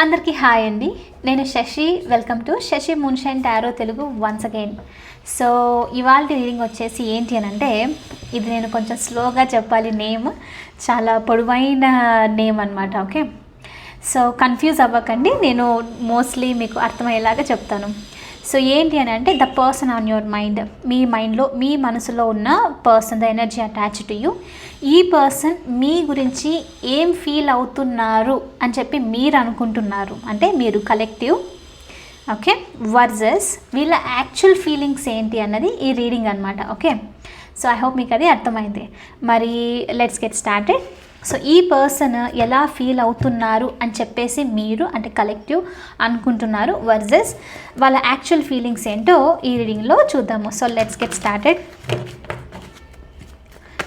అందరికీ హాయ్ అండి. నేను Shashi. Welcome to Shashi moonshine tarot Telugu once again so ఇవాళ రీడింగ్ వచ్చేసి ఏంటి అని అంటే ఇది నేను కొంచెం స్లోగా చెప్పాలి నేమ్ చాలా పొడవైన నేమ్ అనమాట ఓకే సో కన్ఫ్యూజ్ అవ్వకండి. నేను మోస్ట్లీ మీకు అర్థమయ్యేలాగా చెప్తాను. సో ఏంటి అని అంటే the person on your mind మీ మైండ్లో మీ మనసులో ఉన్న person the energy attach to you ఈ పర్సన్ మీ గురించి ఏం ఫీల్ అవుతున్నారు అని చెప్పి మీరు అనుకుంటున్నారు. అంటే మీరు కలెక్టివ్ ఓకే వర్జెస్ వీళ్ళ యాక్చువల్ ఫీలింగ్స్ ఏంటి అన్నది ఈ రీడింగ్ అనమాట ఓకే సో ఐ హోప్ మీకు అది అర్థమైంది. మరి లెట్స్ గెట్ స్టార్టెడ్ సో ఈ పర్సన్ ఎలా ఫీల్ అవుతున్నారు అని చెప్పేసి మీరు అంటే కలెక్టివ్ అనుకుంటున్నారు వర్జెస్ వాళ్ళ యాక్చువల్ ఫీలింగ్స్ ఏంటో ఈ రీడింగ్లో చూద్దాము. So let's get started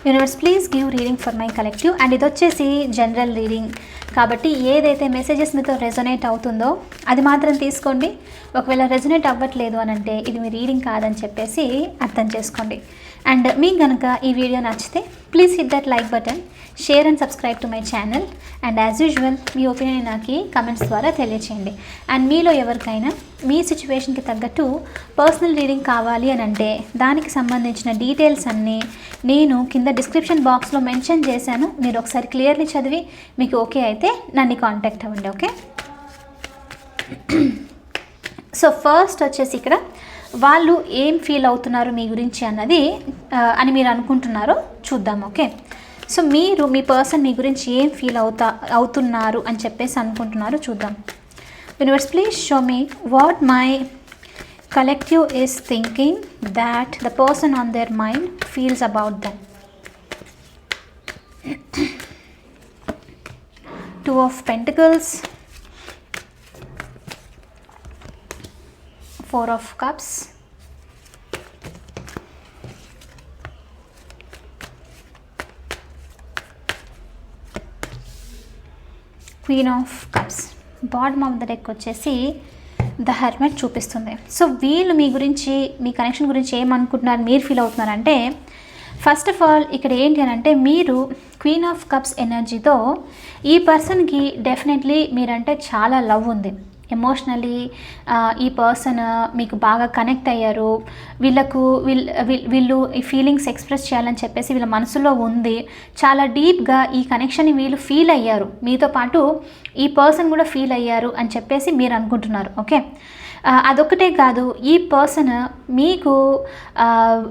universe please give reading for my collective and ఇది వచ్చేసి జనరల్ రీడింగ్ కాబట్టి ఏదైతే మెసేజెస్ మీతో రెజొనేట్ అవుతుందో అది మాత్రం తీసుకోండి. ఒకవేళ రెజొనేట్ అవ్వట్లేదు అని అంటే ఇది మీ రీడింగ్ కాదని చెప్పేసి అర్థం చేసుకోండి. అండ్ మీకు కనుక ఈ వీడియో నచ్చితే please hit that like button share and subscribe to my channel and as usual me opinion నాకు కమెంట్స్ ద్వారా తెలియచేయండి. అండ్ మీలో ఎవరికైనా మీ సిచ్యువేషన్కి తగ్గట్టు పర్సనల్ రీడింగ్ కావాలి అని అంటే దానికి సంబంధించిన డీటెయిల్స్ అన్నీ నేను కింద డిస్క్రిప్షన్ బాక్స్లో మెన్షన్ చేశాను. మీరు ఒకసారి క్లియర్లీ చదివి మీకు ఓకే అయితే నన్ను కాంటాక్ట్ అవ్వండి ఓకే సో ఫస్ట్ వచ్చేసి ఇక్కడ వాళ్ళు ఏం ఫీల్ అవుతున్నారు మీ గురించి అన్నది అని మీరు అనుకుంటున్నారో చూద్దాం ఓకే? సో మీరు మీ పర్సన్ మీ గురించి ఏం ఫీల్ అవుతా అవుతున్నారు అని చెప్పేసి అనుకుంటున్నారు చూద్దాం. Universe please show me what my collective is thinking that the person on their mind feels about them two of pentacles four of cups queen of cups bottom of the deck వచ్చేసి the hermit చూపిస్తుంది. So వీళ్ళు మీ గురించి మీ connection గురించి ఏమనుకుంటున్నారు మీరు feel అవుతున్నారంటే first of all ఇక్కడ ఏంటి అని అంటే మీరు క్వీన్ ఆఫ్ కప్స్ ఎనర్జీతో ఈ పర్సన్కి డెఫినెట్లీ మీరంటే చాలా లవ్ ఉంది. ఎమోషనలీ ఈ పర్సన్ మీకు బాగా కనెక్ట్ అయ్యారు. వీళ్ళకు వీళ్ళు వీళ్ళు ఈ ఫీలింగ్స్ ఎక్స్ప్రెస్ చేయాలని చెప్పేసి వీళ్ళ మనసులో ఉంది. చాలా డీప్గా ఈ కనెక్షన్ని వీళ్ళు ఫీల్ అయ్యారు. మీతో పాటు ఈ పర్సన్ కూడా ఫీల్ అయ్యారు అని చెప్పేసి మీరు అనుకుంటున్నారు. ఓకే అదొకటే అదొక్కటే కాదు ఈ పర్సన్ మీకు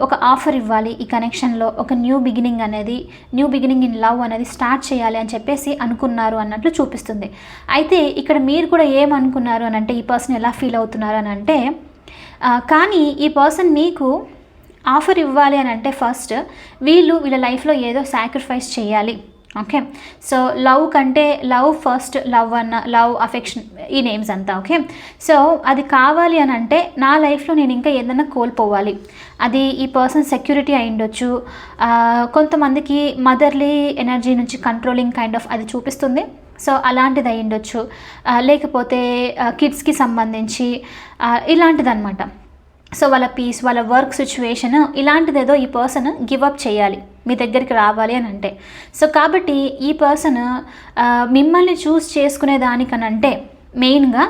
ఒక ఆఫర్ ఇవ్వాలి ఈ కనెక్షన్లో ఒక న్యూ బిగినింగ్ అనేది న్యూ బిగినింగ్ ఇన్ లవ్ అనేది స్టార్ట్ చేయాలి అని చెప్పేసి అనుకున్నారు అన్నట్లు చూపిస్తుంది. అయితే ఇక్కడ మీరు కూడా ఏమనుకున్నారు అని అంటే ఈ పర్సన్ ఎలా ఫీల్ అవుతున్నారు అని అంటే కానీ ఈ పర్సన్ మీకు ఆఫర్ ఇవ్వాలి అని అంటే ఫస్ట్ వీళ్ళు వీళ్ళ లైఫ్లో ఏదో సాక్రిఫైస్ చేయాలి. ఓకే సో లవ్ కంటే లవ్ ఫస్ట్ లవ్ అన్న లవ్ అఫెక్షన్ ఈ నేమ్స్ అంతా ఓకే సో అది కావాలి అని అంటే నా లైఫ్లో నేను ఇంకా ఏదైనా కోల్పోవాలి. అది ఈ పర్సన్ సెక్యూరిటీ అయి ఉండొచ్చు. కొంతమందికి మదర్లీ ఎనర్జీ నుంచి కంట్రోలింగ్ కైండ్ ఆఫ్ అది చూపిస్తుంది. సో అలాంటిది అయి ఉండొచ్చు. లేకపోతే కిడ్స్కి సంబంధించి ఇలాంటిదన్నమాట. సో వాళ్ళ పీస్ వాళ్ళ వర్క్ సిచ్యువేషన్ ఇలాంటిది ఏదో ఈ పర్సన్ గివ్ అప్ చేయాలి. మీ దగ్గరికి రావాలి అని అంటే. సో కాబట్టి ఈ పర్సన్ మిమ్మల్ని చూస్ చేసుకునే దానికనంటే మెయిన్గా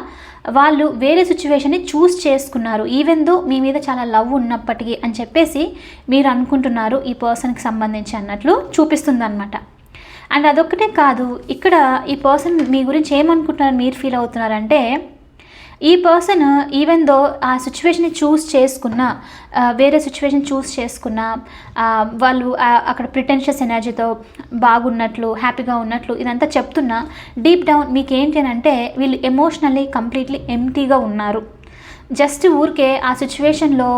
వాళ్ళు వేరే సిచ్యువేషన్ని చూస్ చేసుకున్నారు. ఈవెన్ దో మీ మీద చాలా లవ్ ఉన్నప్పటికీ అని చెప్పేసి మీరు అనుకుంటున్నారు ఈ పర్సన్కి సంబంధించి అన్నట్లు చూపిస్తుంది అనమాట అండ్ అదొక్కటే కాదు ఇక్కడ ఈ పర్సన్ మీ గురించి ఏమనుకుంటున్నారు మీరు ఫీల్ అవుతున్నారంటే ఈ పర్సన్ ఈవెన్ దో ఆ సిచ్యువేషన్ని చూస్ చేసుకున్న వేరే సిచ్యువేషన్ చూస్ చేసుకున్న వాళ్ళు అక్కడ ప్రిటెన్షియస్ ఎనర్జీతో బాగున్నట్లు హ్యాపీగా ఉన్నట్లు ఇదంతా చెప్తున్నా డీప్ డౌన్ మీకు ఏంటి అని అంటే వీళ్ళు ఎమోషనల్లీ కంప్లీట్లీ ఎంటీగా ఉన్నారు. జస్ట్ ఊరికే ఆ సిచ్యువేషన్లో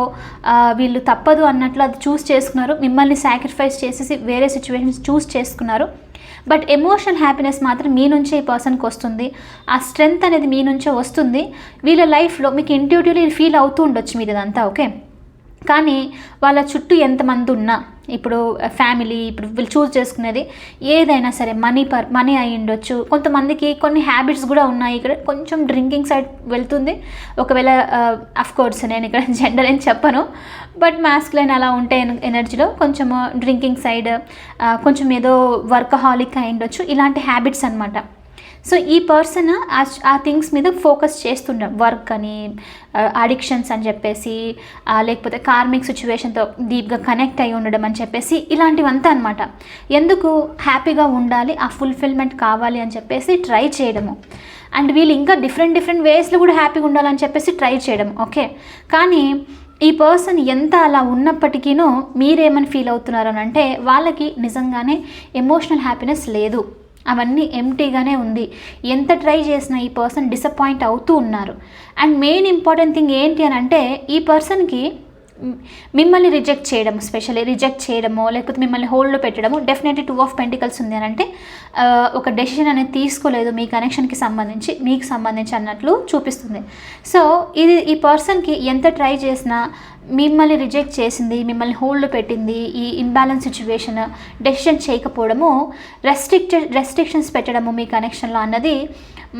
వీళ్ళు తప్పదు అన్నట్లు అది చూస్ చేసుకున్నారు. మిమ్మల్ని సాక్రిఫైస్ చేసేసి వేరే సిచ్యువేషన్స్ చూస్ చేసుకున్నారు. బట్ ఎమోషనల్ హ్యాపీనెస్ మాత్రం మీ నుంచే ఈ పర్సన్కి వస్తుంది. ఆ స్ట్రెంగ్త్ అనేది మీ నుంచే వస్తుంది. వీళ్ళ లైఫ్లో మీకు ఇంట్యూటివ్లీ ఫీల్ అవుతూ ఉండొచ్చు మీరు ఇదంతా ఓకే? కానీ వాళ్ళ చుట్టూ ఎంతమంది ఉన్నా ఇప్పుడు ఫ్యామిలీ ఇప్పుడు వీళ్ళు చూస్ చేసుకునేది ఏదైనా సరే మనీ పర్ మనీ అయి ఉండొచ్చు. కొంతమందికి కొన్ని హ్యాబిట్స్ కూడా ఉన్నాయి ఇక్కడ. కొంచెం డ్రింకింగ్ సైడ్ వెళ్తుంది. ఒకవేళ కోర్స్ నేను ఇక్కడ జెండర్ అని చెప్పను. బట్ మాస్క్లైన్ అలా ఉంటే ఎనర్జీలో కొంచెం డ్రింకింగ్ సైడ్ కొంచెం ఏదో వర్కహాలిక్ అయి ఉండొచ్చు. ఇలాంటి హ్యాబిట్స్ అనమాట సో ఈ పర్సన్ ఆ థింగ్స్ మీద ఫోకస్ చేస్తుండడం వర్క్ అని అడిక్షన్స్ అని చెప్పేసి లేకపోతే కార్మిక్ సిచ్యువేషన్తో డీప్గా కనెక్ట్ అయి ఉండడం అని చెప్పేసి ఇలాంటివంతా అనమాట ఎందుకు హ్యాపీగా ఉండాలి ఆ ఫుల్ఫిల్మెంట్ కావాలి అని చెప్పేసి ట్రై చేయడము. అండ్ వీళ్ళు ఇంకా డిఫరెంట్ డిఫరెంట్ వేస్లో కూడా హ్యాపీగా ఉండాలని చెప్పేసి ట్రై చేయడం ఓకే కానీ ఈ పర్సన్ ఎంత అలా ఉన్నప్పటికీనో మీరేమని ఫీల్ అవుతున్నారు అని అంటే వాళ్ళకి నిజంగానే ఎమోషనల్ హ్యాపీనెస్ లేదు. అవన్నీ ఎంటీగానే ఉంది. ఎంత ట్రై చేసినా ఈ పర్సన్ డిసప్పాయింట్ అవుతూ ఉన్నారు. అండ్ మెయిన్ ఇంపార్టెంట్ థింగ్ ఏంటి అని అంటే ఈ పర్సన్కి మిమ్మల్ని రిజెక్ట్ చేయడం స్పెషల్లీ రిజెక్ట్ చేయడమో లేకపోతే మిమ్మల్ని హోల్డ్లో పెట్టడము డెఫినెట్లీ టూ ఆఫ్ పెంటికల్స్ ఉంది అని అంటే ఒక డెసిషన్ అనేది తీసుకోలేదు మీ కనెక్షన్కి సంబంధించి మీకు సంబంధించి అన్నట్లు చూపిస్తుంది. సో ఇది ఈ పర్సన్కి ఎంత ట్రై చేసినా మిమ్మల్ని రిజెక్ట్ చేసింది మిమ్మల్ని హోల్డ్ పెట్టింది ఈ ఇన్బ్యాలెన్స్ సిచ్యువేషన్ డెసిషన్ చేయకపోవడము రెస్ట్రిక్ట్ రెస్ట్రిక్షన్స్ పెట్టడము మీ కనెక్షన్లో అన్నది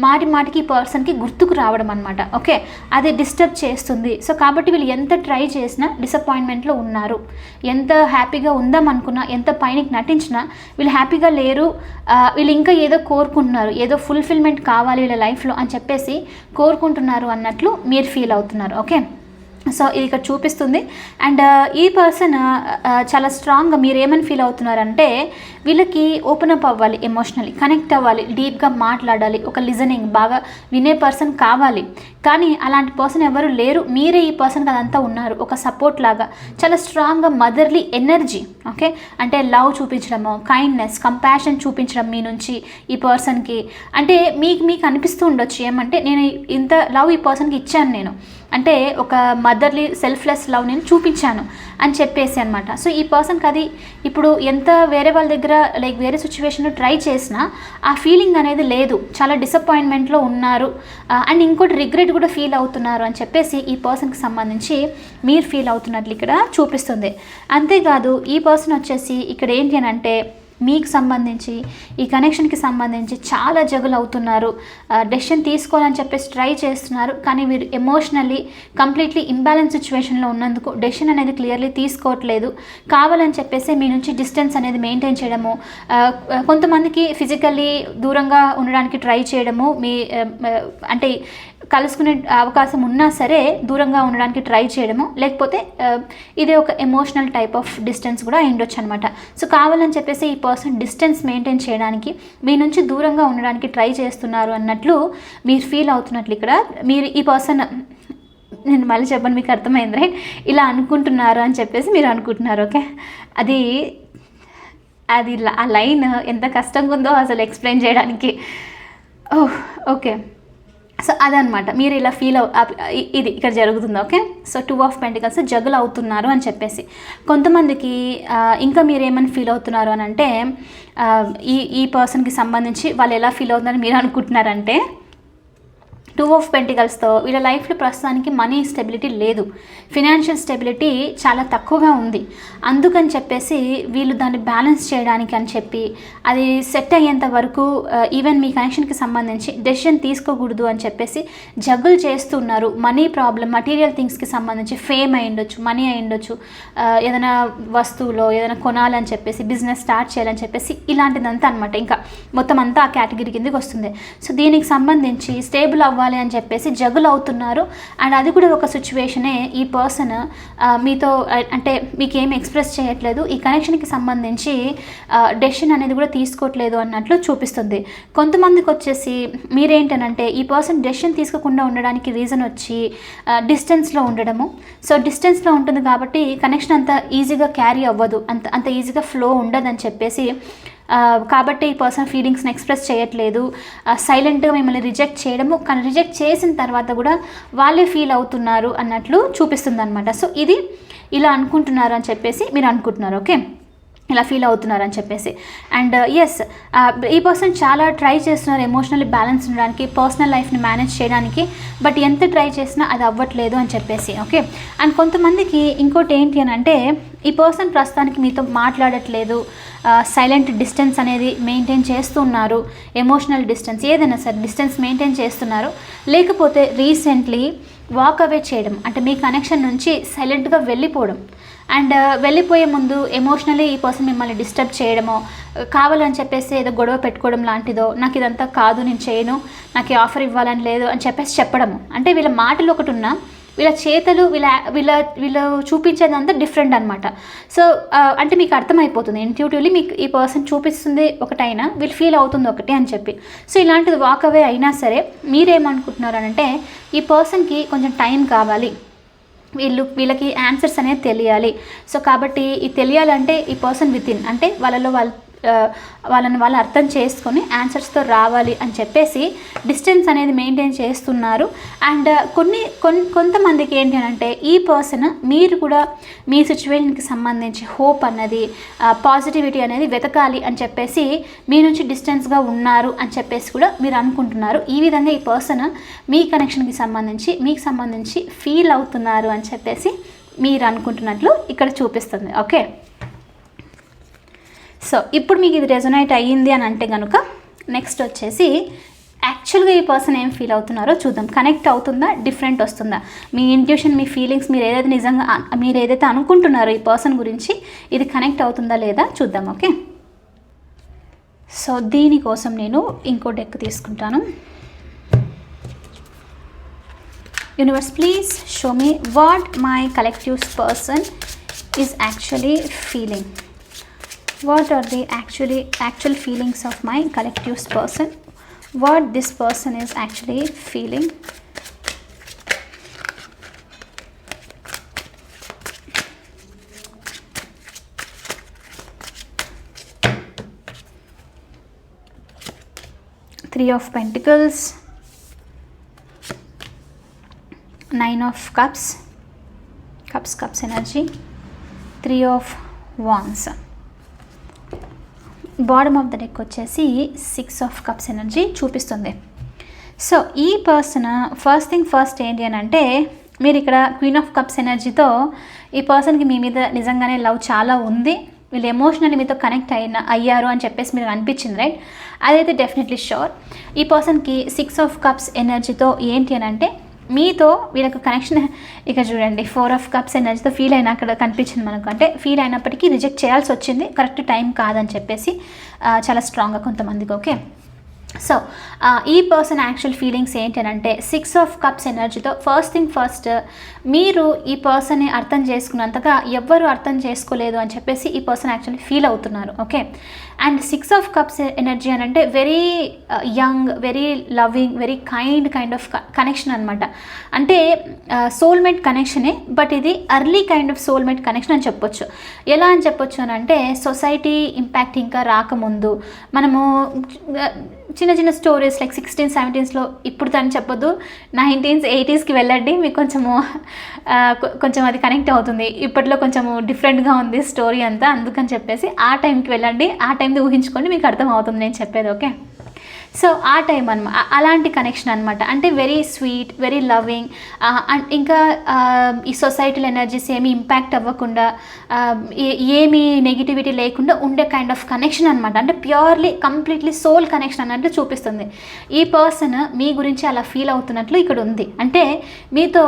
మాటి మాటికి పర్సన్కి గుర్తుకు రావడం అనమాట ఓకే? అది డిస్టర్బ్ చేస్తుంది. సో కాబట్టి వీళ్ళు ఎంత ట్రై చేసినా డిసప్పాయింట్మెంట్లో ఉన్నారు. ఎంత హ్యాపీగా ఉందాం అనుకున్నా ఎంత పైనకి నటించినా వీళ్ళు హ్యాపీగా లేరు. వీళ్ళు ఇంకా ఏదో కోరుకుంటున్నారు. ఏదో ఫుల్ఫిల్మెంట్ కావాలి వీళ్ళ లైఫ్లో అని చెప్పేసి కోరుకుంటున్నారు అన్నట్లు మీరు ఫీల్ అవుతున్నారు. ఓకే? సో ఇది ఇక్కడ చూపిస్తుంది. అండ్ ఈ పర్సన్ చాలా స్ట్రాంగ్గా మీరు ఏమని ఫీల్ అవుతున్నారంటే వీళ్ళకి ఓపెన్ అప్ అవ్వాలి ఎమోషనల్లీ కనెక్ట్ అవ్వాలి డీప్గా మాట్లాడాలి ఒక లిజనింగ్ బాగా వినే పర్సన్ కావాలి. కానీ అలాంటి పర్సన్ ఎవరు లేరు మీరే ఈ పర్సన్కి అదంతా ఉన్నారు ఒక సపోర్ట్ లాగా. చాలా స్ట్రాంగ్గా మదర్లీ ఎనర్జీ ఓకే అంటే లవ్ చూపించడము కైండ్నెస్ కంపాషన్ చూపించడం మీ నుంచి ఈ పర్సన్కి అంటే మీకు మీకు అనిపిస్తూ ఉండొచ్చు ఏమంటే నేను ఇంత లవ్ ఈ పర్సన్కి ఇచ్చాను నేను. అంటే ఒక మదర్లీ సెల్ఫ్లెస్ లవ్ నేను చూపించాను అని చెప్పేసి అనమాట సో ఈ పర్సన్కి అది ఇప్పుడు ఎంత వేరే వాళ్ళ దగ్గర లైక్ వేరే సిచ్యువేషన్లో ట్రై చేసినా ఆ ఫీలింగ్ అనేది లేదు. చాలా డిసప్పాయింట్మెంట్లో ఉన్నారు. Uh, అండ్ ఇంకోటి రిగ్రెట్ కూడా ఫీల్ అవుతున్నారు అని చెప్పేసి ఈ పర్సన్కి సంబంధించి మీరు ఫీల్ అవుతున్నట్లు ఇక్కడ చూపిస్తుంది. అంతేకాదు ఈ పర్సన్ వచ్చేసి ఇక్కడ ఏంటి అని అంటే మీకు సంబంధించి ఈ కనెక్షన్కి సంబంధించి చాలా జగులు అవుతున్నారు డెసిషన్ తీసుకోవాలని చెప్పేసి ట్రై చేస్తున్నారు. కానీ మీరు ఎమోషనల్లీ కంప్లీట్లీ ఇంబ్యాలెన్స్ సిచ్యువేషన్లో ఉన్నందుకు డెసిషన్ అనేది క్లియర్లీ తీసుకోవట్లేదు. కావాలని చెప్పేసి మీ నుంచి డిస్టెన్స్ అనేది మెయింటైన్ చేయడము కొంతమందికి ఫిజికల్లీ దూరంగా ఉండడానికి ట్రై చేయడము మీ అంటే కలుసుకునే అవకాశం ఉన్నా సరే దూరంగా ఉండడానికి ట్రై చేయడము లేకపోతే ఇదే ఇది ఒక ఎమోషనల్ టైప్ ఆఫ్ డిస్టెన్స్ కూడా అయిండొచ్చు అనమాట సో కావాలని చెప్పేసి ఈ పర్సన్ డిస్టెన్స్ మెయింటైన్ చేయడానికి మీ నుంచి దూరంగా ఉండడానికి ట్రై చేస్తున్నారు అన్నట్లు మీరు ఫీల్ అవుతున్నట్లు ఇక్కడ మీరు ఈ పర్సన్ నేను మళ్ళీ చెప్పండి మీకు అర్థమైంది రైట్ ఇలా అనుకుంటున్నారు అని చెప్పేసి మీరు అనుకుంటున్నారు ఓకే అది అది ఆ లైన్ ఎంత కష్టంగా ఉందో అసలు ఎక్స్ప్లెయిన్ చేయడానికి. ఓహ్ ఓకే సో అదనమాట మీరు ఇలా ఫీల్ అవ్ ఇది ఇక్కడ జరుగుతుంది okay? So two of pentacles జగులు అవుతున్నారు అని చెప్పేసి. కొంతమందికి ఇంకా మీరు ఏమని ఫీల్ అవుతున్నారు అని అంటే ఈ ఈ పర్సన్కి సంబంధించి వాళ్ళు ఎలా ఫీల్ అవుతున్నారని మీరు అనుకుంటున్నారంటే టూ ఆఫ్ పెంటికల్స్తో వీళ్ళ లైఫ్లో ప్రస్తుతానికి మనీ స్టెబిలిటీ లేదు. ఫినాన్షియల్ స్టెబిలిటీ చాలా తక్కువగా ఉంది. అందుకని చెప్పేసి వీళ్ళు దాన్ని బ్యాలెన్స్ చేయడానికి అని చెప్పి అది సెట్ అయ్యేంత వరకు ఈవెన్ మీ కనెక్షన్కి సంబంధించి డెసిషన్ తీసుకోకూడదు అని చెప్పేసి జగ్గులు చేస్తున్నారు. మనీ ప్రాబ్లం మటీరియల్ థింగ్స్కి సంబంధించి ఫేమ్ అయి ఉండొచ్చు మనీ అయి ఉండొచ్చు ఏదైనా వస్తువులో ఏదైనా కొనాలని చెప్పేసి బిజినెస్ స్టార్ట్ చేయాలని చెప్పేసి ఇలాంటిదంతా అనమాట ఇంకా మొత్తం అంతా ఆ కేటగిరీ కిందకి వస్తుంది. సో దీనికి సంబంధించి స్టేబుల్ అవ్వాలి అని చెప్పేసి జగులు అవుతున్నారు. అండ్ అది కూడా ఒక సిచ్యువేషనే ఈ పర్సన్ మీతో అంటే మీకు ఏమి ఎక్స్ప్రెస్ చేయట్లేదు. ఈ కనెక్షన్కి సంబంధించి డెసిషన్ అనేది కూడా తీసుకోవట్లేదు అన్నట్లు చూపిస్తుంది. కొంతమందికి వచ్చేసి మీరేంటనంటే ఈ పర్సన్ డెసిషన్ తీసుకోకుండా ఉండడానికి రీజన్ వచ్చి డిస్టెన్స్లో ఉండడము. సో డిస్టెన్స్లో ఉంటుంది కాబట్టి కనెక్షన్ అంత ఈజీగా క్యారీ అవ్వదు. అంత అంత ఈజీగా ఫ్లో ఉండదని చెప్పేసి కాబట్టి ఈ పర్సన్ ఫీలింగ్స్ని ఎక్స్ప్రెస్ చేయట్లేదు. సైలెంట్గా మిమ్మల్ని రిజెక్ట్ చేయడము కానీ రిజెక్ట్ చేసిన తర్వాత కూడా వాళ్ళే ఫీల్ అవుతున్నారు అన్నట్లు చూపిస్తుంది అనమాట సో ఇది ఇలా అనుకుంటున్నారు అని చెప్పేసి మీరు అనుకుంటున్నారు ఓకే ఇలా ఫీల్ అవుతున్నారని చెప్పేసి. అండ్ ఎస్ uh, ఈ పర్సన్ చాలా ట్రై చేస్తున్నారు ఎమోషనల్లీ బ్యాలెన్స్ ఉండడానికి పర్సనల్ లైఫ్ని మేనేజ్ చేయడానికి బట్ ఎంత ట్రై చేసినా అది అవ్వట్లేదు అని చెప్పేసి ఓకే అండ్ కొంతమందికి ఇంకోటి ఏంటి అని అంటే ఈ పర్సన్ ప్రస్తుతానికి మీతో మాట్లాడట్లేదు. సైలెంట్ డిస్టెన్స్ అనేది మెయింటైన్ చేస్తున్నారు. ఎమోషనల్ డిస్టెన్స్ ఏదైనా సరే డిస్టెన్స్ మెయింటైన్ చేస్తున్నారు. లేకపోతే రీసెంట్లీ వాక్ అవే చేయడం అంటే మీ కనెక్షన్ నుంచి సైలెంట్గా వెళ్ళిపోవడం. అండ్ వెళ్ళిపోయే ముందు ఎమోషనలీ ఈ పర్సన్ మిమ్మల్ని డిస్టర్బ్ చేయడమో కావాలని చెప్పేసి ఏదో గొడవ పెట్టుకోవడం లాంటిదో నాకు ఇదంతా కాదు నేను చేయను నాకు ఆఫర్ ఇవ్వాలని లేదు అని చెప్పేసి చెప్పడము. అంటే వీళ్ళ మాటలు ఒకటి ఉన్నా వీళ్ళ చేతలు వీళ్ళ వీళ్ళ వీళ్ళు చూపించేదంతా డిఫరెంట్ అనమాట సో అంటే మీకు అర్థమైపోతుంది. ఇంట్యూటివ్లీ మీకు ఈ పర్సన్ చూపిస్తుంది ఒకటైనా వీళ్ళు ఫీల్ అవుతుంది ఒకటి అని చెప్పి. సో ఇలాంటిది వాక్ అవే అయినా సరే మీరేమనుకుంటున్నారు అని అంటే ఈ పర్సన్కి కొంచెం టైం కావాలి. వీళ్ళు వీళ్ళకి ఆన్సర్స్ అనేది తెలియాలి. సో కాబట్టి ఈ తెలియాలంటే ఈ పర్సన్ విత్ ఇన్ అంటే వాళ్ళలో వాళ్ళ వాళ్ళని వాళ్ళు అర్థం చేసుకొని ఆన్సర్స్తో రావాలి అని చెప్పేసి డిస్టెన్స్ అనేది మెయింటైన్ చేస్తున్నారు. అండ్ కొన్ని కొన్ కొంతమందికి ఏంటి అని అంటే ఈ పర్సన్ మీరు కూడా మీ సిచ్యువేషన్కి సంబంధించి హోప్ అన్నది పాజిటివిటీ అనేది వెతకాలి అని చెప్పేసి మీ నుంచి డిస్టెన్స్గా ఉన్నారు అని చెప్పేసి కూడా మీరు అనుకుంటున్నారు. ఈ విధంగా ఈ పర్సన్ మీ కనెక్షన్కి సంబంధించి మీకు సంబంధించి ఫీల్ అవుతున్నారు అని చెప్పేసి మీరు అనుకుంటున్నట్లు ఇక్కడ చూపిస్తుంది. ఓకే సో ఇప్పుడు మీకు ఇది రెజొనైట్ అయ్యింది అని అంటే కనుక నెక్స్ట్ వచ్చేసి యాక్చువల్గా ఈ పర్సన్ ఏం ఫీల్ అవుతున్నారో చూద్దాం. కనెక్ట్ అవుతుందా? డిఫరెంట్ వస్తుందా? మీ ఇంట్యూషన్ మీ ఫీలింగ్స్ మీరు ఏదైతే నిజంగా మీరు ఏదైతే అనుకుంటున్నారో ఈ పర్సన్ గురించి ఇది కనెక్ట్ అవుతుందా లేదా చూద్దాం ఓకే సో దీనికోసం నేను ఇంకో డెక్ తీసుకుంటాను. Universe please show me what my collective's person is actually feeling what are the actually actual feelings of my collectives person? What this person is actually feeling? Three of pentacles. Nine of cups. Cups cups energy. Three of wands bottom of the deck వచ్చేసి six of cups energy చూపిస్తుంది. So ఈ person first thing first ఏంటి అని అంటే మీరు ఇక్కడ queen of cups ఎనర్జీతో ఈ పర్సన్కి మీ మీద నిజంగానే లవ్ చాలా ఉంది. వీళ్ళు ఎమోషనల్లీ మీతో కనెక్ట్ అయిన అయ్యారు అని చెప్పేసి మీరు అనిపించింది రైట్ అదైతే డెఫినెట్లీ షూర్ ఈ పర్సన్కి సిక్స్ ఆఫ్ కప్స్ ఎనర్జీతో ఏంటి అని అంటే మీతో వీళ్ళకు కనెక్షన్ ఇక చూడండి ఫోర్ ఆఫ్ కప్స్ ఎనర్జీతో ఫీల్ అయినా అక్కడ కనిపించింది మనకు. అంటే ఫీల్ అయినప్పటికీ రిజెక్ట్ చేయాల్సి వచ్చింది. కరెక్ట్ టైం కాదని చెప్పేసి చాలా స్ట్రాంగ్గా కొంతమందికి ఓకే సో uh, ఈ పర్సన్ యాక్చువల్ ఫీలింగ్స్ ఏంటి అని అంటే సిక్స్ ఆఫ్ కప్స్ ఎనర్జీతో ఫస్ట్ థింగ్ ఫస్ట్ మీరు ఈ పర్సన్ని అర్థం చేసుకున్నంతగా ఎవ్వరు అర్థం చేసుకోలేదు అని చెప్పేసి ఈ పర్సన్ యాక్చువల్లీ ఫీల్ అవుతున్నారు okay and six of cups energy అని అంటే very young very loving very kind kind of connection అనమాట అంటే సోల్మేట్ కనెక్షనే బట్ ఇది early kind of soulmate connection అని చెప్పొచ్చు. ఎలా అని చెప్పొచ్చు అని అంటే సొసైటీ ఇంపాక్ట్ ఇంకా రాకముందు మనము uh, చిన్న చిన్న స్టోరీస్ లైక్ సిక్స్టీన్ సెవెంటీన్స్లో ఇప్పుడు తను చెప్పొద్దు. నైన్టీన్స్ ఎయిటీస్కి వెళ్ళండి. మీకు కొంచెము కొంచెం అది కనెక్ట్ అవుతుంది. ఇప్పట్లో కొంచెము డిఫరెంట్గా ఉంది స్టోరీ అంతా. అందుకని చెప్పేసి ఆ టైంకి వెళ్ళండి. ఆ టైంది ఊహించుకోండి. మీకు అర్థం అవుతుంది నేను చెప్పేది ఓకే? సో ఆ టైం అనమాట అలాంటి కనెక్షన్ అనమాట. అంటే very sweet very loving and ఇంకా ఈ సొసైటీలో ఎనర్జీస్ ఏమి ఇంపాక్ట్ అవ్వకుండా ఏ- ఏమి నెగిటివిటీ లేకుండా ఉండే కైండ్ ఆఫ్ కనెక్షన్ అనమాట. అంటే ప్యూర్లీ కంప్లీట్లీ సోల్ కనెక్షన్ అన్నట్లు చూపిస్తుంది. ఈ పర్సన్ మీ గురించి అలా ఫీల్ అవుతున్నట్లు ఇక్కడ ఉంది. అంటే మీతో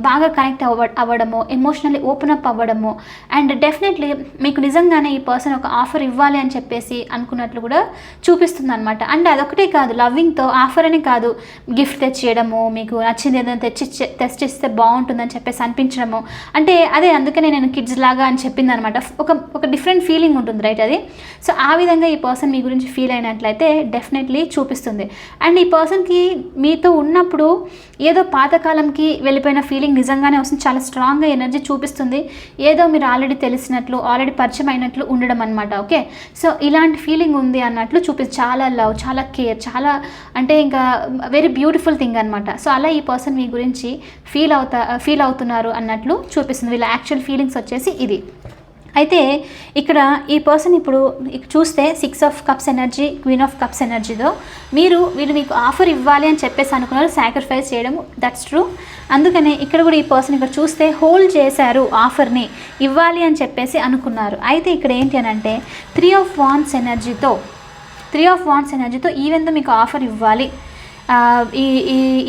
బాగా కనెక్ట్ అవ్వ అవ్వడము ఎమోషనల్లీ ఓపెన్ అప్ అవ్వడము అండ్ డెఫినెట్లీ మీకు నిజంగానే ఈ పర్సన్ ఒక ఆఫర్ ఇవ్వాలి అని చెప్పేసి అనుకున్నట్లు కూడా చూపిస్తుంది అనమాట అండ్ అదొకటే కాదు లవ్వింగ్తో ఆఫర్ అని కాదు. గిఫ్ట్ తెచ్చేయడము మీకు నచ్చింది ఏదైనా తెచ్చి తెచ్చిస్తే బాగుంటుందని చెప్పేసి అనిపించడము. అంటే అదే అందుకనే నేను కిడ్స్ లాగా అని చెప్పింది అనమాట ఒక ఒక డిఫరెంట్ ఫీలింగ్ ఉంటుంది రైట్ అది? సో ఆ విధంగా ఈ పర్సన్ మీ గురించి ఫీల్ అయినట్లయితే డెఫినెట్లీ చూపిస్తుంది. అండ్ ఈ పర్సన్కి మీతో ఉన్నప్పుడు ఏదో పాతకాలంకి వెళ్ళిపోయిన ఫీలింగ్ నిజంగానే వస్తుంది. చాలా స్ట్రాంగ్గా ఎనర్జీ చూపిస్తుంది. ఏదో మీరు ఆల్రెడీ తెలిసినట్లు ఆల్రెడీ పరిచయం అయినట్లు ఉండడం అనమాట ఓకే సో ఇలాంటి ఫీలింగ్ ఉంది అన్నట్లు చూపి చాలా లవ్ చాలా కేర్ చాలా అంటే ఇంకా వెరీ బ్యూటిఫుల్ థింగ్ అనమాట సో అలా ఈ పర్సన్ మీ గురించి ఫీల్ అవుతా ఫీల్ అవుతున్నారు అన్నట్లు చూపిస్తుంది. వీళ్ళ యాక్చువల్ ఫీలింగ్స్ వచ్చేసి ఇది. అయితే ఇక్కడ ఈ పర్సన్ ఇప్పుడు చూస్తే six of cups energy queen of cups ఎనర్జీతో మీరు వీళ్ళు మీకు ఆఫర్ ఇవ్వాలి అని చెప్పేసి అనుకున్నారు సాక్రిఫైస్ చేయడం దట్స్ ట్రూ అందుకనే ఇక్కడ కూడా ఈ పర్సన్ ఇక్కడ చూస్తే హోల్డ్ చేశారు ఆఫర్ని ఇవ్వాలి అని చెప్పేసి అనుకున్నారు. అయితే ఇక్కడ ఏంటి అని అంటే త్రీ ఆఫ్ వాన్స్ ఎనర్జీతో త్రీ ఆఫ్ వాన్స్ ఎనర్జీతో ఈవెన్తో మీకు ఆఫర్ ఇవ్వాలి. ఈ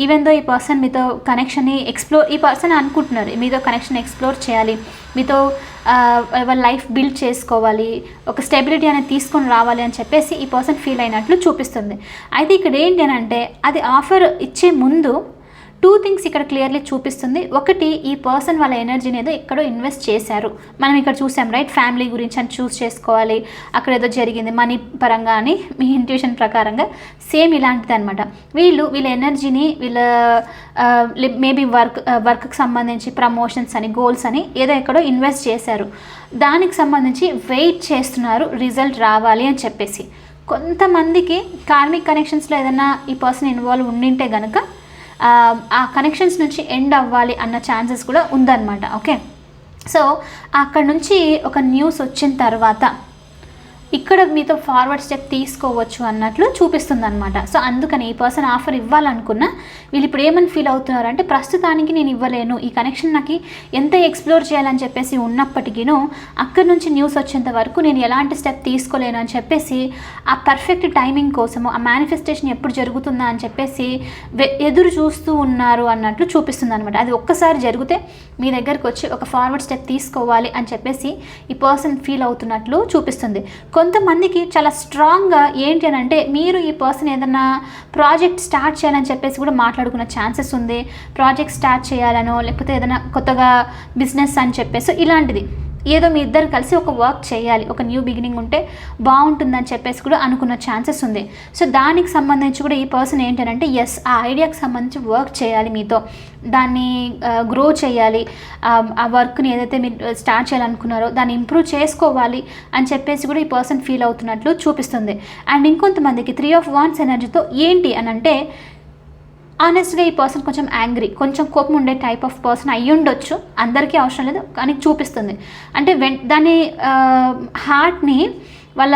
ఈవెన్ దో ఈ పర్సన్ మీతో కనెక్షన్ని ఎక్స్ప్లోర్ ఈ పర్సన్ అనుకుంటున్నారు మీతో కనెక్షన్ ఎక్స్ప్లోర్ చేయాలి మీతో వాళ్ళ లైఫ్ బిల్డ్ చేసుకోవాలి ఒక స్టెబిలిటీ అనేది తీసుకొని రావాలి అని చెప్పేసి ఈ పర్సన్ ఫీల్ అయినట్లు చూపిస్తుంది. అయితే ఇక్కడ ఏంటి అని అంటే అది ఆఫర్ ఇచ్చే ముందు టూ థింగ్స్ ఇక్కడ క్లియర్లీ చూపిస్తుంది. ఒకటి ఈ పర్సన్ వాళ్ళ ఎనర్జీని ఏదో ఎక్కడో ఇన్వెస్ట్ చేశారు. మనం ఇక్కడ చూసాం రైట్ ఫ్యామిలీ గురించి అని చూస్ చేసుకోవాలి. అక్కడ ఏదో జరిగింది మనీ పరంగా అని మీ ఇంట్యూషన్ ప్రకారంగా. సేమ్ ఇలాంటిది అనమాట వీళ్ళు వీళ్ళ ఎనర్జీని వీళ్ళ మేబీ వర్క్ వర్క్కి సంబంధించి ప్రమోషన్స్ అని గోల్స్ అని ఏదో ఎక్కడో ఇన్వెస్ట్ చేశారు. దానికి సంబంధించి వెయిట్ చేస్తున్నారు రిజల్ట్ రావాలి అని చెప్పేసి. కొంతమందికి కార్మిక్ కనెక్షన్స్లో ఏదైనా ఈ పర్సన్ ఇన్వాల్వ్ ఉండింటే కనుక Um, ఆ కనెక్షన్స్ నుంచి ఎండ్ అవ్వాలి అన్న ఛాన్సెస్ కూడా ఉందన్నమాట ఓకే సో అక్కడ నుంచి ఒక న్యూస్ వచ్చిన తర్వాత ఇక్కడ మీతో ఫార్వర్డ్ స్టెప్ తీసుకోవచ్చు అన్నట్లు చూపిస్తుంది అనమాట సో అందుకని ఈ పర్సన్ ఆఫర్ ఇవ్వాలనుకున్నా వీళ్ళు ఇప్పుడు ఏమని ఫీల్ అవుతున్నారంటే ప్రస్తుతానికి నేను ఇవ్వలేను. ఈ కనెక్షన్ నాకు ఎంత ఎక్స్ప్లోర్ చేయాలని చెప్పేసి ఉన్నప్పటికీను అక్కడి నుంచి న్యూస్ వచ్చేంత వరకు నేను ఎలాంటి స్టెప్ తీసుకోలేను అని చెప్పేసి ఆ పర్ఫెక్ట్ టైమింగ్ కోసము ఆ మేనిఫెస్టేషన్ ఎప్పుడు జరుగుతుందా అని చెప్పేసి ఎదురు చూస్తూ ఉన్నారు అన్నట్లు చూపిస్తుంది అనమాట అది ఒక్కసారి జరిగితే మీ దగ్గరకు వచ్చి ఒక ఫార్వర్డ్ స్టెప్ తీసుకోవాలి అని చెప్పేసి ఈ పర్సన్ ఫీల్ అవుతున్నట్లు చూపిస్తుంది. కొంతమందికి చాలా స్ట్రాంగ్గా ఏంటి అని అంటే మీరు ఈ పర్సన్ ఏదన్నా ప్రాజెక్ట్ స్టార్ట్ చేయాలని చెప్పేసి కూడా మాట్లాడుకున్న ఛాన్సెస్ ఉంది. ప్రాజెక్ట్ స్టార్ట్ చేయాలనో లేకపోతే ఏదైనా కొత్తగా బిజినెస్ అని చెప్పేసి ఇలాంటిది. ఏదో మీ ఇద్దరు కలిసి ఒక వర్క్ చేయాలి ఒక న్యూ బిగినింగ్ ఉంటే బాగుంటుందని చెప్పేసి కూడా అనుకున్న ఛాన్సెస్ ఉంది. సో దానికి సంబంధించి కూడా ఈ పర్సన్ ఏంటంటే ఎస్ ఆ ఐడియాకి సంబంధించి వర్క్ చేయాలి మీతో. దాన్ని గ్రో చేయాలి. ఆ వర్క్ని ఏదైతే మీరు స్టార్ట్ చేయాలనుకున్నారో దాన్ని ఇంప్రూవ్ చేసుకోవాలి అని చెప్పేసి కూడా ఈ పర్సన్ ఫీల్ అవుతున్నట్లు చూపిస్తుంది. అండ్ ఇంకొంతమందికి త్రీ ఆఫ్ వాన్స్ ఎనర్జీతో ఏంటి అని అంటే ఆనెస్ట్గా ఈ పర్సన్ కొంచెం యాంగ్రీ కొంచెం కోపం ఉండే టైప్ ఆఫ్ పర్సన్ అయ్యి ఉండొచ్చు. అందరికీ అవసరం లేదు కానీ చూపిస్తుంది. అంటే వెన్ దాని హార్ట్ని వాళ్ళ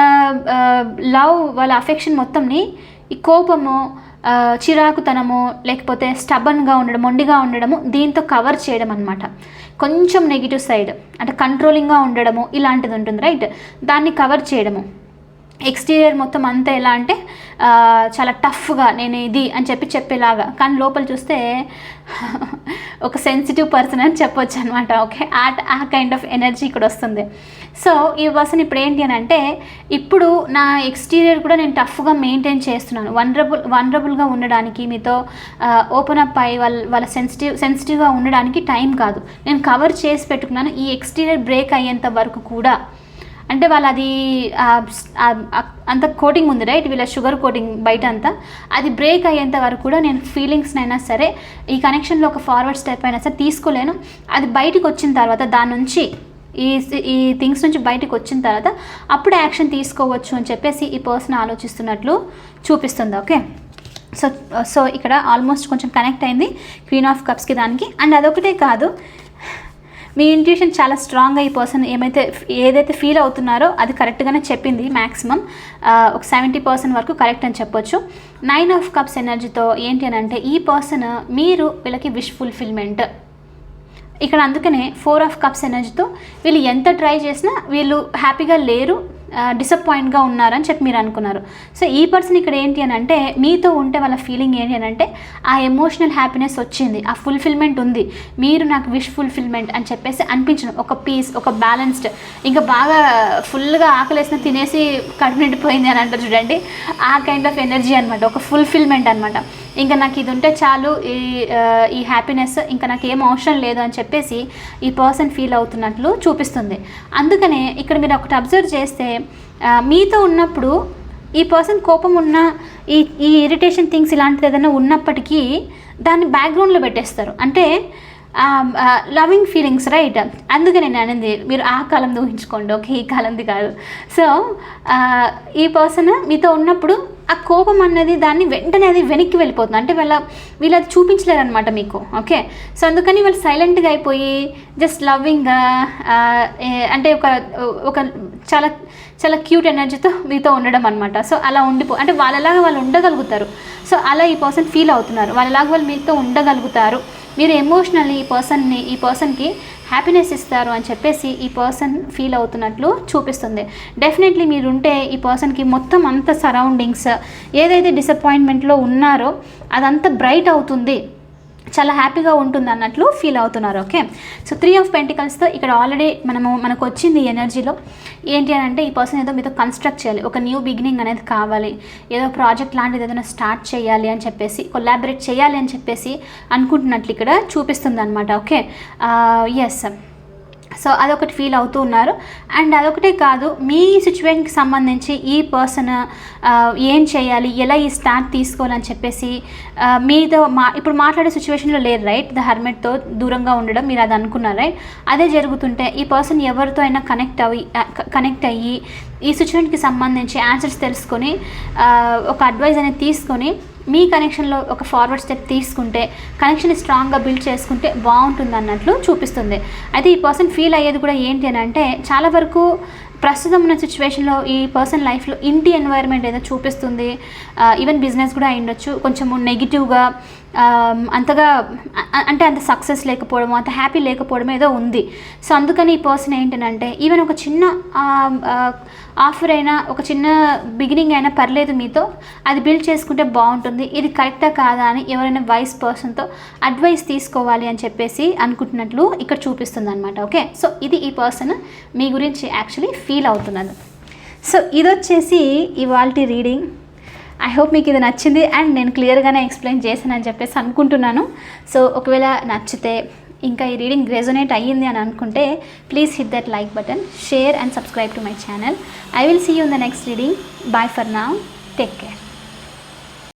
లవ్ వాళ్ళ అఫెక్షన్ మొత్తంని ఈ కోపము చిరాకుతనము లేకపోతే స్టబన్గా ఉండడం మొండిగా ఉండడము దీంతో కవర్ చేయడం అనమాట కొంచెం నెగిటివ్ సైడ్ అంటే కంట్రోలింగ్గా ఉండడము ఇలాంటిది ఉంటుంది రైట్ దాన్ని కవర్ చేయడము. ఎక్స్టీరియర్ మొత్తం అంతా ఎలా అంటే చాలా టఫ్గా నేను ఇది అని చెప్పి చెప్పేలాగా. కానీ లోపల చూస్తే ఒక సెన్సిటివ్ పర్సన్ అని చెప్పొచ్చు అనమాట ఓకే? ఆ ఆ కైండ్ ఆఫ్ ఎనర్జీ ఇక్కడ వస్తుంది. సో ఈ పర్సన్ ఇప్పుడు ఏంటి అని అంటే ఇప్పుడు నా ఎక్స్టీరియర్ కూడా నేను టఫ్గా మెయింటైన్ చేస్తున్నాను. వనరబుల్ వనరబుల్గా ఉండడానికి మీతో ఓపెన్ అప్ అయ్యి వాళ్ళ వాళ్ళ సెన్సిటివ్ సెన్సిటివ్గా ఉండడానికి టైం కాదు. నేను కవర్ చేసి పెట్టుకున్నాను ఈ ఎక్స్టీరియర్ బ్రేక్ అయ్యేంత వరకు కూడా. అంటే వాళ్ళు అది అంత కోటింగ్ ఉంది రైట్ వీళ్ళ షుగర్ కోటింగ్ బయట అంతా. అది బ్రేక్ అయ్యేంత వరకు కూడా నేను ఫీలింగ్స్నైనా సరే ఈ కనెక్షన్లో ఒక ఫార్వర్డ్ స్టెప్ అయినా సరే తీసుకోలేను. అది బయటకు వచ్చిన తర్వాత దాని నుంచి ఈ ఈ థింగ్స్ నుంచి బయటకు వచ్చిన తర్వాత అప్పుడు యాక్షన్ తీసుకోవచ్చు అని చెప్పేసి ఈ పర్సన్ ఆలోచిస్తున్నట్లు చూపిస్తుంది ఓకే సో సో ఇక్కడ ఆల్మోస్ట్ కొంచెం కనెక్ట్ అయింది క్వీన్ ఆఫ్ కప్స్కి దానికి. అండ్ అదొకటే కాదు మీ ఇంట్యూషన్ చాలా స్ట్రాంగ్ ఈ పర్సన్ ఏమైతే ఏదైతే ఫీల్ అవుతున్నారో అది కరెక్ట్గానే చెప్పింది మ్యాక్సిమం ఒక సెవెంటీ పర్సెంట్ వరకు కరెక్ట్ అని చెప్పొచ్చు. నైన్ ఆఫ్ కప్స్ ఎనర్జీతో ఏంటి అని అంటే ఈ పర్సన్ మీరు వీళ్ళకి విష్ ఫుల్ఫిల్మెంట్ ఇక్కడ అందుకనే ఫోర్ ఆఫ్ కప్స్ ఎనర్జీతో వీళ్ళు ఎంత ట్రై చేసినా వీళ్ళు హ్యాపీగా లేరు. డిసప్పాయింట్గా ఉన్నారని చెప్పి మీరు అనుకున్నారు. సో ఈ పర్సన్ ఇక్కడ ఏంటి అని అంటే మీతో ఉంటే వాళ్ళ ఫీలింగ్ ఏంటి అని అంటే ఆ ఎమోషనల్ హ్యాపీనెస్ వచ్చింది ఆ ఫుల్ఫిల్మెంట్ ఉంది మీరు నాకు విష్ ఫుల్ఫిల్మెంట్ అని చెప్పేసి అనిపించడం ఒక పీస్ ఒక బ్యాలెన్స్డ్ ఇంకా బాగా ఫుల్గా ఆకలేసిన తినేసి కడుపు నిండిపోయింది అని అంటారు చూడండి. ఆ కైండ్ ఆఫ్ ఎనర్జీ అనమాట ఒక ఫుల్ఫిల్మెంట్ అనమాట ఇంకా నాకు ఇది ఉంటే చాలు ఈ ఈ హ్యాపీనెస్ ఇంకా నాకు ఏం అవసరం లేదు అని చెప్పేసి ఈ పర్సన్ ఫీల్ అవుతున్నట్లు చూపిస్తుంది. అందుకనే ఇక్కడ మీరు ఒకటి అబ్జర్వ్ చేస్తే మీతో ఉన్నప్పుడు ఈ పర్సన్ కోపం ఉన్న ఈ ఈ ఇరిటేషన్ థింగ్స్ ఇలాంటిది ఏదైనా ఉన్నప్పటికీ దాన్ని బ్యాక్గ్రౌండ్లో పెట్టేస్తారు. అంటే లవింగ్ ఫీలింగ్స్ రైట్ అందుకే నేను అనింది మీరు ఆ కాలం ఊహించుకోండి ఓకే? ఈ కాలంది కాదు. సో uh, ఈ పర్సన్ మీతో ఉన్నప్పుడు ఆ కోపం అన్నది దాన్ని వెంటనే అది వెనక్కి వెళ్ళిపోతుంది. అంటే వాళ్ళ వీళ్ళు అది చూపించలేరనమాట మీకు ఓకే? సో అందుకని వాళ్ళు సైలెంట్గా అయిపోయి జస్ట్ లవ్వింగ్గా uh, uh, అంటే ఒక ఒక చాలా చాలా క్యూట్ ఎనర్జీతో మీతో ఉండడం అనమాట సో అలా ఉండిపో అంటే వాళ్ళలాగా వాళ్ళు ఉండగలుగుతారు. సో అలా ఈ పర్సన్ ఫీల్ అవుతున్నారు. వాళ్ళలాగా వాళ్ళు మీతో ఉండగలుగుతారు. మీరు ఎమోషనల్లీ ఈ పర్సన్ని ఈ పర్సన్కి హ్యాపీనెస్ ఇస్తారు అని చెప్పేసి ఈ పర్సన్ ఫీల్ అవుతున్నట్లు చూపిస్తుంది. డెఫినెట్లీ మీరుంటే ఈ పర్సన్కి మొత్తం అంత సరౌండింగ్స్ ఏదైతే డిసప్పాయింట్మెంట్లో ఉన్నారో అదంతా బ్రైట్ అవుతుంది. చాలా హ్యాపీగా ఉంటుంది అన్నట్లు ఫీల్ అవుతున్నారు ఓకే? సో త్రీ ఆఫ్ పెంటికల్స్తో ఇక్కడ ఆల్రెడీ మనము మనకు వచ్చింది ఎనర్జీలో. ఏంటి అని అంటే ఈ పర్సన్ ఏదో మీతో కన్స్ట్రక్ట్ చేయాలి ఒక న్యూ బిగినింగ్ అనేది కావాలి ఏదో ప్రాజెక్ట్ లాంటిది ఏదైనా స్టార్ట్ చేయాలి అని చెప్పేసి కొలాబరేట్ చేయాలి అని చెప్పేసి అనుకుంటున్నట్లు ఇక్కడ చూపిస్తుంది అనమాట ఓకే uh, ఎస్ సో అదొకటి ఫీల్ అవుతూ ఉన్నారు. అండ్ అదొకటే కాదు మీ సిచ్యువేషన్కి సంబంధించి ఈ పర్సన్ ఏం చేయాలి ఎలా ఈ స్టాండ్ తీసుకోవాలని చెప్పేసి మీతో మా ఇప్పుడు మాట్లాడే సిచ్యువేషన్లో లేరు రైట్ ద హర్మెట్తో దూరంగా ఉండడం మీరు అది అనుకున్నారు రైట్ అదే జరుగుతుంటే ఈ పర్సన్ ఎవరితో అయినా కనెక్ట్ అవి కనెక్ట్ అయ్యి ఈ సిచ్యువేషన్కి సంబంధించి ఆన్సర్స్ తెలుసుకొని ఒక అడ్వైజ్ అనేది తీసుకొని మీ కనెక్షన్లో ఒక ఫార్వర్డ్ స్టెప్ తీసుకుంటే కనెక్షన్ స్ట్రాంగ్గా బిల్డ్ చేసుకుంటే బాగుంటుంది అన్నట్లు చూపిస్తుంది. అయితే ఈ పర్సన్ ఫీల్ అయ్యేది కూడా ఏంటి అని అంటే చాలా వరకు ప్రస్తుతం ఉన్న సిచ్యువేషన్లో ఈ పర్సన్ లైఫ్లో ఇంటి ఎన్వైర్న్మెంట్ ఏదో చూపిస్తుంది. ఈవెన్ బిజినెస్ కూడా అయ్యుండొచ్చు. కొంచెము నెగిటివ్గా అంతగా అంటే అంత సక్సెస్ లేకపోవడం అంత హ్యాపీ లేకపోవడం ఏదో ఉంది. సో అందుకని ఈ పర్సన్ ఏంటంటే ఈవెన్ ఒక చిన్న ఆఫర్ అయినా ఒక చిన్న బిగినింగ్ అయినా పర్లేదు మీతో అది బిల్డ్ చేసుకుంటే బాగుంటుంది. ఇది కరెక్టా కాదా అని ఎవరైనా వైస్ పర్సన్తో అడ్వైస్ తీసుకోవాలి అని చెప్పేసి అనుకుంటున్నట్లు ఇక్కడ చూపిస్తుంది అనమాట ఓకే? సో ఇది ఈ పర్సన్ మీ గురించి యాక్చువల్లీ ఫీల్ అవుతున్నది. సో ఇది వచ్చేసి ఇవాళ రీడింగ్ ఐ హోప్ మీకు ఇది నచ్చింది అండ్ నేను క్లియర్గానే ఎక్స్ప్లెయిన్ చేశానని చెప్పేసి అనుకుంటున్నాను. సో ఒకవేళ నచ్చితే ఇంకా ఈ రీడింగ్ రెజొనేట్ అయ్యింది అని అనుకుంటే please hit that like button share and subscribe to my channel I will see you in the next reading bye for now take care